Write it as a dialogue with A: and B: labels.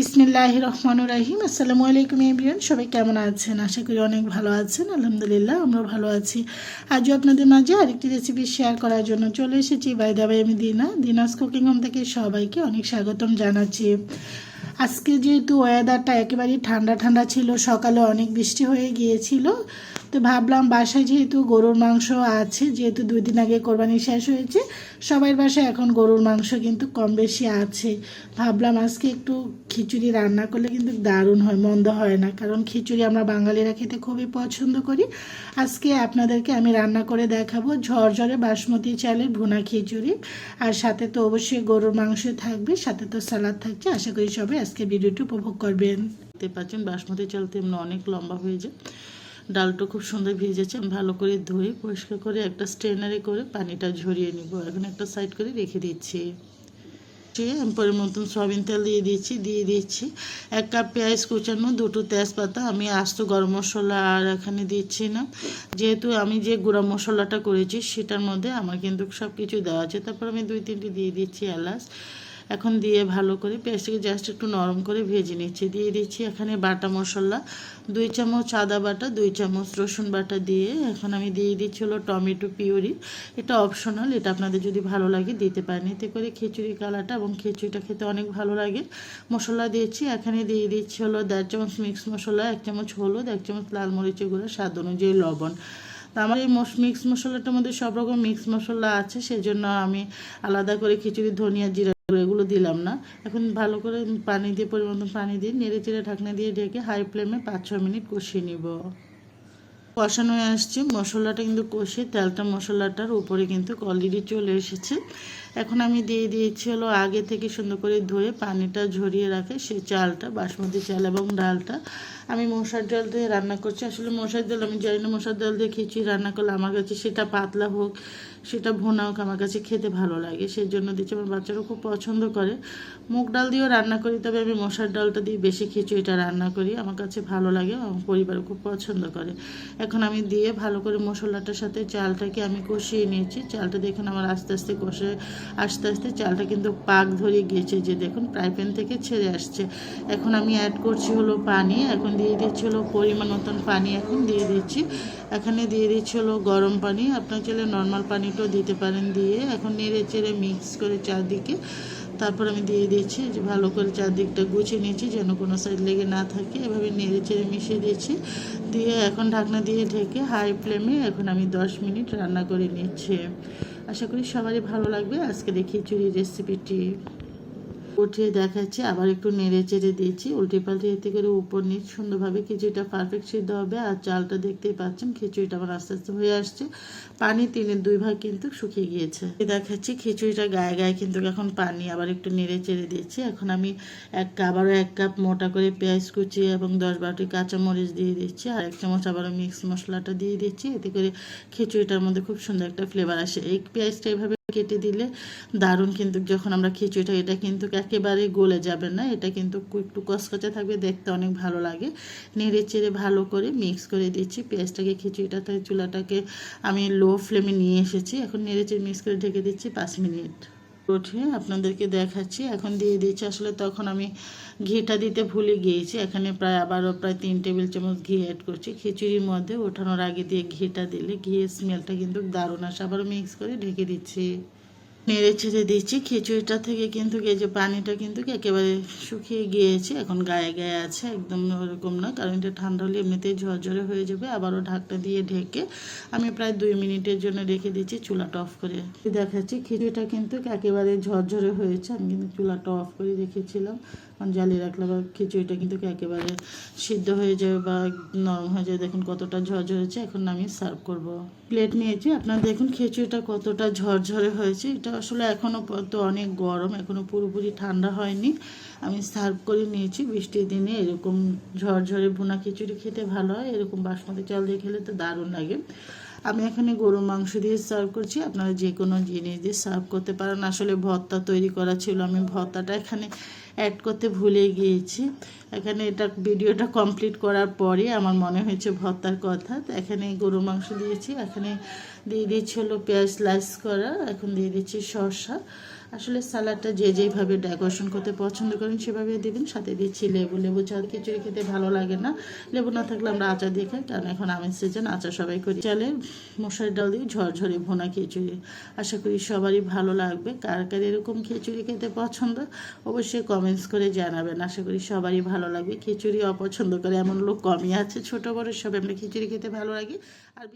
A: বিসমিল্লাহ রহমান রাহিম। আসসালামু আলাইকুম এভরিওয়ান, সবাই কেমন আছেন? আশা করি অনেক ভালো আছেন, আলহামদুলিল্লাহ আমরা ভালো আছি। আজও আপনাদের মাঝে আরেকটি রেসিপি শেয়ার করার জন্য চলে এসেছি, বাই দাবাই আমি দিনা। দিনাস কুকিং হোম থেকে সবাইকে অনেক স্বাগতম জানাচ্ছি। আজকে যেহেতু ওয়েদারটা একেবারেই ঠান্ডা ঠান্ডা ছিল, সকালে অনেক বৃষ্টি হয়ে গিয়েছিল তো ভাবলাম বাসায় যেহেতু গরুর মাংস আছে, যেহেতু দুই দিন আগে কোরবানি শেষ হয়েছে সবার বাসায় এখন গরুর মাংস কিন্তু কম বেশি আছে। ভাবলাম আজকে একটু খিচুড়ি রান্না করলে কিন্তু দারুণ হয়, মন্দ হয় না। কারণ খিচুড়ি আমরা বাঙালিরা খেতে খুবই পছন্দ করি। আজকে আপনাদেরকে আমি রান্না করে দেখাবো ঝরঝরে বাসমতি চালের ভুনা খিচুড়ি। আর সাথে তো অবশ্যই গরুর মাংস থাকবে, সাথে তো সালাদ থাকছে। আশা করি সবাই আজকে ভিডিওটি উপভোগ করবেন। দেখতে পাচ্ছেন বাসমতি চাল তেমনি অনেক লম্বা হয়ে যায়। ডালটা খুব সুন্দর ভিজেছে। আমি ভালো করে ধুয়ে, পরিষ্কার করে একটা স্ট্রেনারে করে পানিটা ঝরিয়ে নিব। এখন একটা সাইড করে রেখে দিচ্ছি। আমি পরে মতন সয়াবিন তেল দিয়ে দিচ্ছি দিয়ে দিচ্ছি। এক কাপ পেঁয়াজ কুচানো, দুটো তেজপাতা। আমি আস্ত গরম মশলা আর এখানে দিচ্ছি না। যেহেতু আমি যে গুঁড়া মশলাটা করেছি, সেটার মধ্যে আমার কিন্তু সব কিছু দেওয়া আছে। তারপর আমি দুই তিনটে দিয়ে দিচ্ছি এলাচ। এখন দিয়ে ভালো করে পেঁয়াজটাকে জাস্ট একটু নরম করে ভেজে নিচ্ছি। দিয়ে দিচ্ছি এখানে বাটা মশলা, দুই চামচ আদা বাটা, দুই চামচ রসুন বাটা দিয়ে এখন আমি দিয়ে দিচ্ছি হলো টমেটো পিউরি। এটা অপশনাল এটা আপনাদের যদি ভালো লাগে দিতে পারেন। এতে করে খিচুড়ি কালাটা এবং খিচুড়িটা খেতে অনেক ভালো লাগে। মশলা দিয়েছি, এখানে দিয়ে দিচ্ছি হলো দেড় চামচ মিক্স মশলা, এক চামচ হলুদ, এক চামচ লাল মরিচের গুঁড়ো, স্বাদ অনুযায়ী লবণ। তা আমার এই মিক্স মশলাটার মধ্যে সব রকম মিক্স মশলা আছে, সেজন্য আমি আলাদা করে খিচুড়ি ধনিয়া জিরা এগুলো দিলাম না। এখন ভালো করে পানি দিয়ে, পরিমাণ পানি দিয়ে নেড়ে চেড়ে ঢাকনা দিয়ে ঢেকে হাই ফ্লেমে পাঁচ ছ মিনিট কষিয়ে নিব। কষানো হয়ে আসছে। মশলাটা কিন্তু কষে তেলটা মশলাটার উপরে কিন্তু অলরেডি চলে এসেছে। এখন আমি দিয়ে দিয়েছি হলো আগে থেকে সুন্দর করে ধুয়ে পানিটা ঝরিয়ে রাখে সেই চালটা, বাসমতি চাল এবং ডালটা। আমি মশার ডাল দিয়ে রান্না করছি। আসলে মশার ডাল আমি জানি না মশার ডাল দিয়ে খিচুড়ি রান্না করলে আমার কাছে সেটা পাতলা হোক, সেটা ভোনা হোক, আমার কাছে খেতে ভালো লাগে। সেই জন্য দিচ্ছি। আমার বাচ্চারা খুব পছন্দ করে। মুগ ডাল দিয়েও রান্না করি, তবে আমি মশার ডালটা দিয়ে বেশি খিচুড়িটা রান্না করি। আমার কাছে ভালো লাগে, আমার পরিবার খুব পছন্দ করে। এখন আমি দিয়ে ভালো করে মশলাটার সাথে চালটাকে আমি কষিয়ে নিয়েছি। চালটা দেখুন আমার আস্তে আস্তে কষে আস্তে আস্তে চালটা কিন্তু পাক ধরে গেছে, যে দেখুন ফ্রাই প্যান থেকে ছেড়ে আসছে। এখন আমি অ্যাড করছি হলো পানি, এখন দিয়ে দিচ্ছি হলো পরিমাণ মতন পানি এখন দিয়ে দিচ্ছি। এখানে দিয়ে দিচ্ছি হলো গরম পানি, আপনার চাইলে নর্মাল পানিটাও দিতে পারেন দিয়ে। এখন নেড়ে চেড়ে মিক্স করে চারদিকে তারপর আমি দিয়ে দিয়েছি, যে ভালো করে চারদিকটা গুছিয়ে নিয়েছি, যেন কোনো সাইড লেগে না থাকে। এভাবে নেড়ে চেড়ে মিশিয়ে দিয়েছি। দিয়ে এখন ঢাকনা দিয়ে ঢেকে হাই ফ্লেমে এখন আমি দশ মিনিট রান্না করে নিচ্ছি। আশা করি সবারই ভালো লাগবে আজকে দেখি চুরি রেসিপিটি উঠিয়ে দেখাচ্ছি, আবার একটু নেড়ে চেড়ে দিয়েছি উল্টে পাল্টে এতে করে উপর নিচ সুন্দরভাবে খিচুড়িটা পারফেক্ট সিদ্ধ হবে। আর চালটা দেখতেই পাচ্ছেন, খিচুড়িটা আমার আস্তে আস্তে হয়ে আসছে। পানি তিনের দুই ভাগ কিন্তু শুকিয়ে গিয়েছে। দেখাচ্ছি, খিচুড়িটা গায়ে গায়ে কিন্তু এখন পানি, আবার একটু নেড়ে চেড়ে দিয়েছি এখন আমি এক আবারও এক কাপ মোটা করে পেঁয়াজ কুচি এবং দশ বারোটি কাঁচামরিচ দিয়ে দিচ্ছি। আর এক চামচ আবারও মিক্স মশলাটা দিয়ে দিচ্ছি। এতে করে খিচুড়িটার মধ্যে খুব সুন্দর একটা ফ্লেভার আসে। এই পেঁয়াজটা এইভাবে কেটে দিলে দারুণ কিন্তু যখন আমরা খিচুড়িটা এটা কিন্তু একেবারে গলে যাবে না। এটা কিন্তু একটু কচকচে থাকবে, দেখতে অনেক ভালো লাগে। নেড়ে চেড়ে ভালো করে মিক্স করে দিচ্ছি পেঁয়াজটাকে খিচুড়িটাতে চুলাটাকে আমি লো ফ্লেমে নিয়ে এসেছি। এখন নেড়ে চেড়ে মিক্স করে ঢেকে দিচ্ছি পাঁচ মিনিট। উঠে আপনাদেরকে দেখাচ্ছি। এখন দিয়ে দিচ্ছি। আসলে তখন আমি ঘিটা দিতে ভুলে গিয়েছি। এখানে প্রায় আবারও প্রায় তিন টেবিল চামচ ঘি অ্যাড করছি। খিচুড়ির মধ্যে ওঠানোর আগে দিয়ে ঘিটা দিলে ঘিয়ের স্মেলটা কিন্তু দারুণ আসে। আবারও মিক্স করে ঢেকে দিচ্ছি। নেড়ে ছেড়ে দিচ্ছি খিচুড়িটা থেকে কিন্তু এই যে পানিটা কিন্তু একেবারে শুকিয়ে গিয়েছে, এখন গায়ে গায়ে আছে, একদম ওরকম না, কারণ এটা ঠান্ডা হলে এমনিতেই ঝরঝরে হয়ে যাবে, আবারও ঢাকটা দিয়ে ঢেকে আমি প্রায় দুই মিনিটের জন্য রেখে দিচ্ছি চুলাটা অফ করে। দেখাচ্ছি, খিচুড়িটা কিন্তু একেবারে ঝরঝরে হয়েছে, আমি কিন্তু চুলাটা অফ করে রেখেছিলাম। কারণ জ্বালিয়ে রাখলে বা খিচুড়িটা কিন্তু একেবারে সিদ্ধ হয়ে যাবে বা নরম হয়ে যাবে। দেখুন কতটা ঝরঝরে হয়েছে, এখন আমি সার্ভ করব। প্লেট নিয়েছি, আপনারা দেখুন খিচুড়িটা কতটা ঝরঝরে হয়েছে। এটা আসলে এখনও তো অনেক গরম এখনও পুরোপুরি ঠান্ডা হয়নি। আমি সার্ভ করে নিয়েছি, বৃষ্টির দিনে এরকম ঝরঝরে ভুনা খিচুড়ি খেতে ভালো হয়, এরকম বাসমতি চাল দিয়ে খেলে তো দারুণ লাগে। আমি এখানে গরু মাংস দিয়ে সার্ভ করছি, আপনারা যে কোনো জিনিস দিয়ে সার্ভ করতে পারেন। আসলে ভর্তা তৈরি করা ছিল, আমি ভর্তাটা এখানে অ্যাড করতে ভুলে গিয়েছি। এখানে এটা ভিডিওটা কমপ্লিট করার পরে আমার মনে হয়েছে ভর্তার কথা। তো এখানে গরু মাংস দিয়েছি, এখানে দিয়ে দিচ্ছি হলো পেঁয়াজ স্লাইস করা, এখন দিয়ে দিচ্ছি শসা। আসলে সালাডটা যে যেভাবে ডেকোরেশন করতে পছন্দ করেন সেভাবে দেবেন, সাথে দিচ্ছি লেবু। লেবু ছাড়া খিচুড়ি খেতে ভালো লাগে না। লেবু না থাকলে আমরা আচার দিয়ে খাই, কারণ এখন আমের সিজন আচার সবাই করি। চালে মশারি ডাল দিয়ে ঝরঝরে ভোনা খিচুড়ি। আশা করি সবারই ভালো লাগবে। কার কার এরকম খিচুড়ি খেতে পছন্দ, অবশ্যই কমেন্টস করে জানাবেন। আশা করি সবারই ভালো লাগবে। খিচুড়ি অপছন্দ করে এমন লোক কমই আছে। ছোট বড় সব, আমরা খিচুড়ি খেতে ভালো লাগে। আর